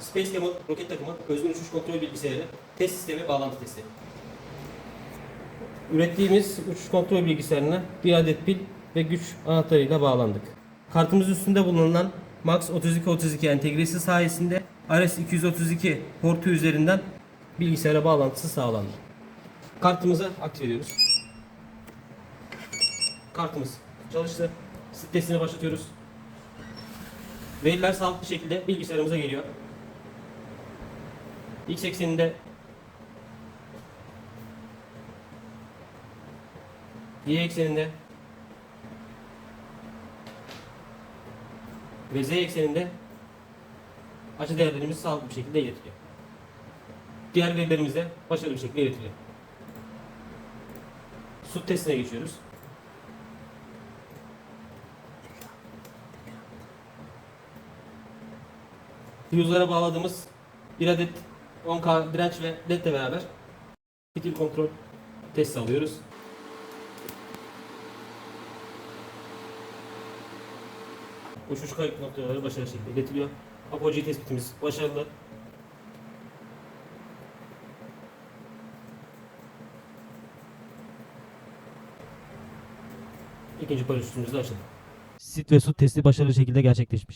Space Camel roket takımı özgün uçuş kontrol bilgisayarı test sistemi bağlantı testi. Ürettiğimiz uçuş kontrol bilgisayarına bir adet pil ve güç anahtarıyla bağlandık. Kartımız üstünde bulunan MAX 3232 entegresi sayesinde RS-232 portu üzerinden bilgisayara bağlantısı sağlandı. Kartımızı aktif ediyoruz. Kartımız çalıştı. Testini başlatıyoruz. Veriler sağlıklı şekilde bilgisayarımıza geliyor. X ekseninde Y ekseninde ve Z ekseninde açı değerlerimiz sağlıklı bir şekilde iletiliyor. Diğer verilerimiz de başarılı bir şekilde iletiliyor. Su testine geçiyoruz. Fuse'lara bağladığımız bir adet 10K direnç ve LED ile beraber fitil kontrol testi alıyoruz. Uçuş kayıp noktaları başarılı şekilde iletiliyor. Apogee tespitimiz başarılı. İkinci paraşütümüzü açalım. Sit ve su testi başarılı şekilde gerçekleşmiştir.